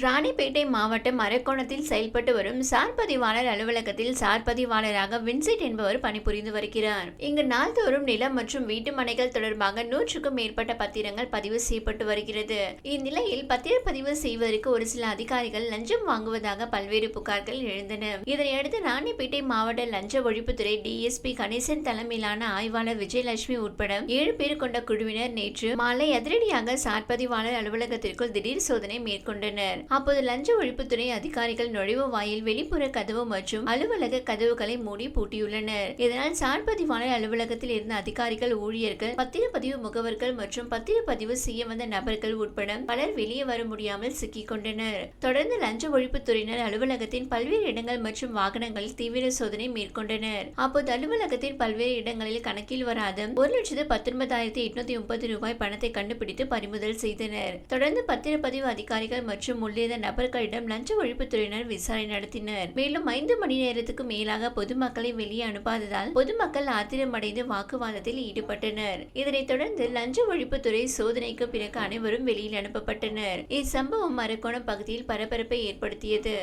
ராணிப்பேட்டை மாவட்டம் அரக்கோணத்தில் செயல்பட்டு வரும் சார்பதிவாளர் அலுவலகத்தில் சார்பதிவாளராக வின்சென்ட் என்பவர் பணிபுரிந்து வருகிறார். இங்கு நாள்தோறும் நிலம் மற்றும் வீட்டு மனைகள் தொடர்பாக நூற்றுக்கும் மேற்பட்ட பத்திரங்கள் பதிவு செய்யப்பட்டு வருகிறது. இந்நிலையில் பத்திரப்பதிவு செய்வதற்கு ஒரு சில அதிகாரிகள் லஞ்சம் வாங்குவதாக பல்வேறு புகார்கள் எழுந்தன. இதனையடுத்து ராணிப்பேட்டை மாவட்ட லஞ்ச ஒழிப்புத்துறை டிஎஸ்பி கணேசன் தலைமையிலான ஆய்வாளர் விஜயலட்சுமி உட்பட ஏழு பேர் கொண்ட குழுவினர் நேற்று மாலை அதிரடியாக சார்பதிவாளர் அலுவலகத்திற்குள் திடீர் சோதனை மேற்கொண்டனர். அப்போது லஞ்ச ஒழிப்புத்துறை அதிகாரிகள் நுழைவு வாயில் வெளிப்புற கதவு மற்றும் அலுவலக கதவுகளை மூடி பூட்டியுள்ளனர். இதனால் சார் பதிவாளர் அலுவலகத்தில் இருந்த அதிகாரிகள் ஊழியர்கள் பத்திரப்பதிவு முகவர்கள் மற்றும் பத்திரப்பதிவு செய்ய வந்த நபர்கள் உட்பட பலர் வெளியே வர முடியாமல் சிக்கிக் கொண்டனர். தொடர்ந்து லஞ்ச ஒழிப்புத்துறையினர் அலுவலகத்தின் பல்வேறு இடங்கள் மற்றும் வாகனங்களில் தீவிர சோதனை மேற்கொண்டனர். அப்போது அலுவலகத்தின் பல்வேறு இடங்களில் கணக்கில் வராத ஒரு லட்சத்து பத்தொன்பதாயிரத்தி எட்நூத்தி முப்பது ரூபாய் பணத்தை கண்டுபிடித்து பறிமுதல் செய்தனர். தொடர்ந்து பத்திரப்பதிவு அதிகாரிகள் மற்றும் உள்ளிருந்த நபர்களிடம் லஞ்ச ஒழிப்புத்துறையினர் விசாரணை நடத்தினர். மேலும் ஐந்து மணி நேரத்துக்கு மேலாக பொதுமக்களை வெளியே அனுப்பாததால் பொதுமக்கள் ஆத்திரமடைந்து வாக்குவாதத்தில் ஈடுபட்டனர். இதனைத் தொடர்ந்து லஞ்ச ஒழிப்புத்துறை சோதனைக்கு பிறகு அனைவரும் வெளியில் அனுப்பப்பட்டனர். இச்சம்பவம் மரக்கோணம் பகுதியில் பரபரப்பை ஏற்படுத்தியது.